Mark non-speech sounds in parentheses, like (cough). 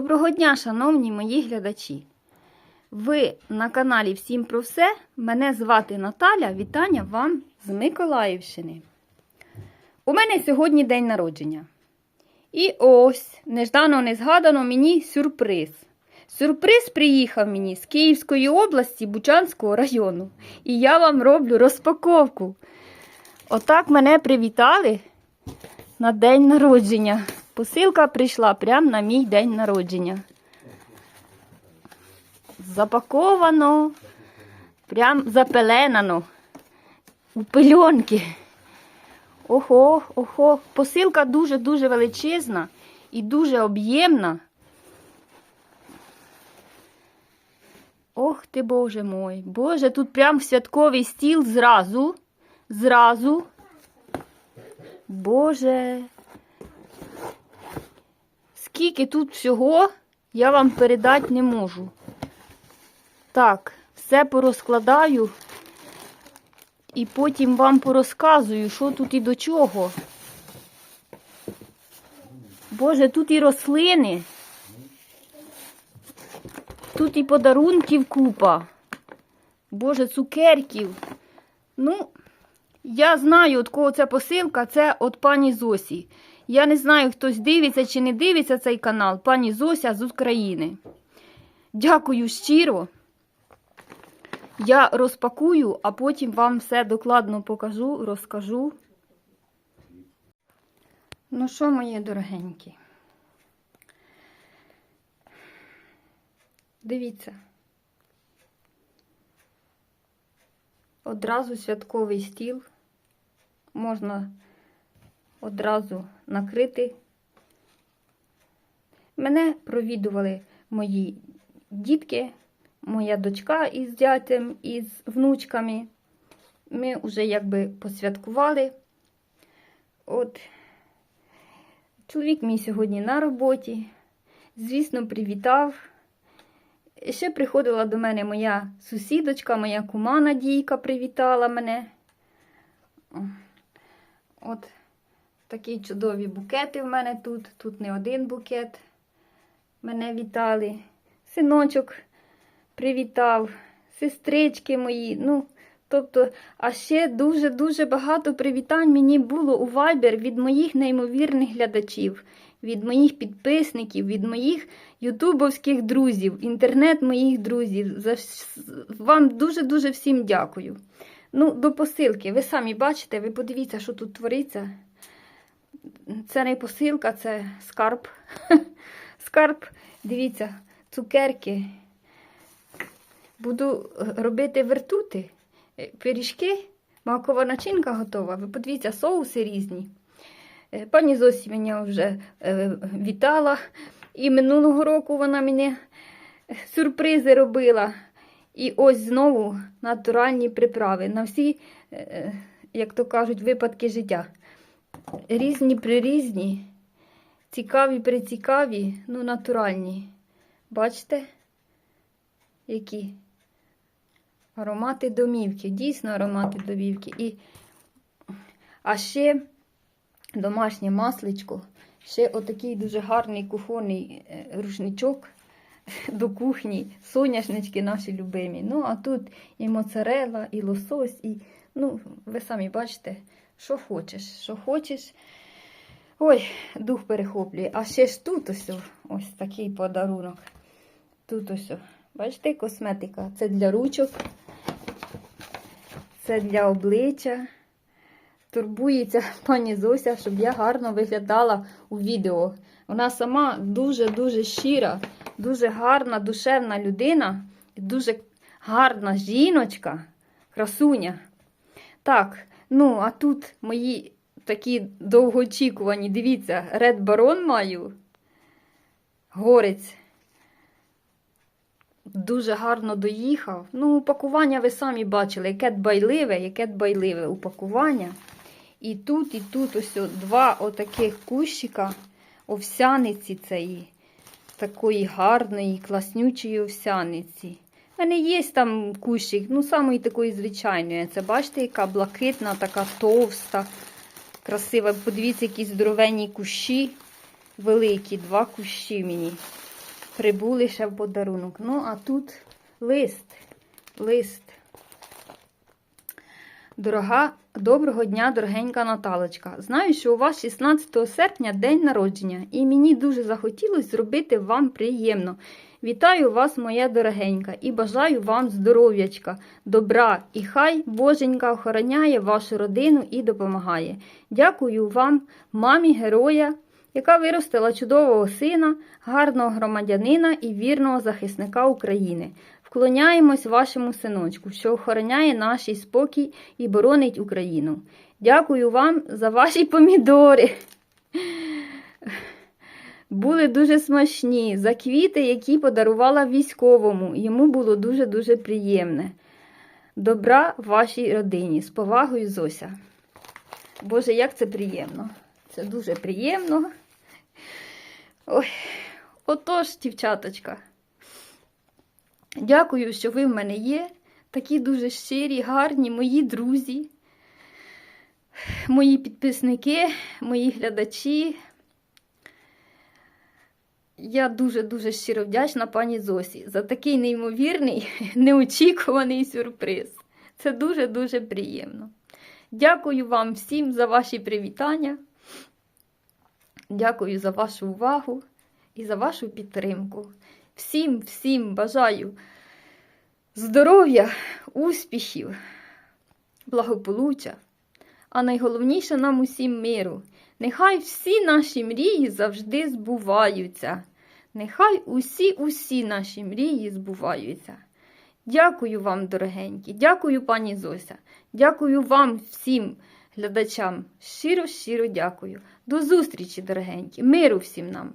Доброго дня, шановні мої глядачі! Ви на каналі Всім про все. Мене звати Наталя. Вітання вам з Миколаївщини. У мене сьогодні день народження. І ось, неждано незгадано, мені сюрприз. Сюрприз приїхав мені з Київської області Бучанського району. І я вам роблю розпаковку. Отак мене привітали на день народження. Посилка прийшла прямо на мій день народження. Запаковано, прям запеленано у пельонки. Ого, ого, посилка дуже-дуже величезна і дуже об'ємна. Ох ти, Боже мой. Боже, тут прям святковий стіл зразу. Зразу. Боже. Скільки тут всього, я вам передати не можу. Так, все порозкладаю і потім вам порозказую, що тут і до чого. Боже, тут і рослини. Тут і подарунків купа. Боже, цукерків. Ну, я знаю, от кого це посилка, це от пані Зосі. Я не знаю, хтось дивиться чи не дивиться цей канал. Пані Зося з України. Дякую щиро. Я розпакую, а потім вам все докладно покажу, розкажу. Ну що, мої дорогенькі? Дивіться. Одразу святковий стіл. Можна одразу накрити. Мене провідували мої дітки, моя дочка із дятем, із внучками. Ми вже якби посвяткували. От, чоловік мій сьогодні на роботі. Звісно, привітав. Ще приходила до мене моя сусідочка, моя кума Надійка привітала мене. От такі чудові букети в мене тут. Тут не один букет. Мене вітали. Синочок привітав, сестрички мої. Ну, тобто, а ще дуже-дуже багато привітань мені було у Viber від моїх неймовірних глядачів, від моїх підписників, від моїх ютубовських друзів, інтернет моїх друзів. За... Вам дуже-дуже всім дякую. Ну, до посилки. Ви самі бачите, ви подивіться, що тут твориться. Це не посилка, це скарб. (laughs) Скарб, дивіться, цукерки. Буду робити вертути, пиріжки, макова начинка готова. Ви подивіться, соуси різні. Пані Зосі мене вже вітала. І минулого року вона мені сюрпризи робила. І ось знову натуральні приправи на всі, як то кажуть, випадки життя. Різні прирізні, цікаві прицікаві, ну, натуральні. Бачите, які аромати домівки, дійсно аромати домівки. І... А ще домашнє масличко, ще отакий дуже гарний кухонний рушничок до кухні, соняшнички наші любимі. Ну, а тут і моцарела, і лосось, і, ну, ви самі бачите, що хочеш, що хочеш. Ой, дух перехоплює. А ще ж тут ось ось такий подарунок. Тут ось, бачите, косметика. Це для ручок, це для обличчя. Турбується пані Зося, щоб я гарно виглядала у відео. Вона сама дуже-дуже щира, дуже гарна, душевна людина, дуже гарна жіночка, красуня. Так, ну, а тут мої такі довгоочікувані, дивіться, Ред Барон маю. Горець. Дуже гарно доїхав. Ну, упакування ви самі бачили, яке дбайливе, яке дбайливе упакування. І тут, і тут ось два отаких кущика овсяниці цієї, такої гарної, класнючої овсяниці. У мене є там кущик, ну, самої такої звичайної. Це бачите, яка блакитна, така товста, красива. Подивіться, які здоровенні кущі великі, два кущі мені. прибули ще в подарунок. Ну, а тут лист. Лист. Дорога, доброго дня, дорогенька Наталочка. Знаю, що у вас 16 серпня день народження, і мені дуже захотілося зробити вам приємно. Вітаю вас, моя дорогенька, і бажаю вам здоров'ячка, добра, і хай Боженька охороняє вашу родину і допомагає. Дякую вам, мамі героя, яка виростила чудового сина, гарного громадянина і вірного захисника України. Вклоняємось вашому синочку, що охороняє наш спокій і боронить Україну. Дякую вам за ваші помідори. Були дуже смачні, за квіти, які подарувала військовому. Йому було дуже-дуже приємне. Добра вашій родині. З повагою Зося. Боже, як це приємно. Це дуже приємно. Ой, отож, дівчаточка. Дякую, що ви в мене є. Такі дуже щирі, гарні мої друзі, мої підписники, мої глядачі. Я дуже-дуже щиро вдячна пані Зосі за такий неймовірний, (laughs) неочікуваний сюрприз. Це дуже-дуже приємно. Дякую вам всім за ваші привітання. Дякую за вашу увагу і за вашу підтримку. Всім, всім бажаю здоров'я, успіхів, благополуччя, а найголовніше нам усім миру. Нехай всі наші мрії завжди збуваються. Нехай усі усі наші мрії збуваються. Дякую вам, дорогенькі, дякую, пані Зося. Дякую вам всім глядачам. Щиро, щиро дякую. До зустрічі, дорогенькі. Миру всім нам!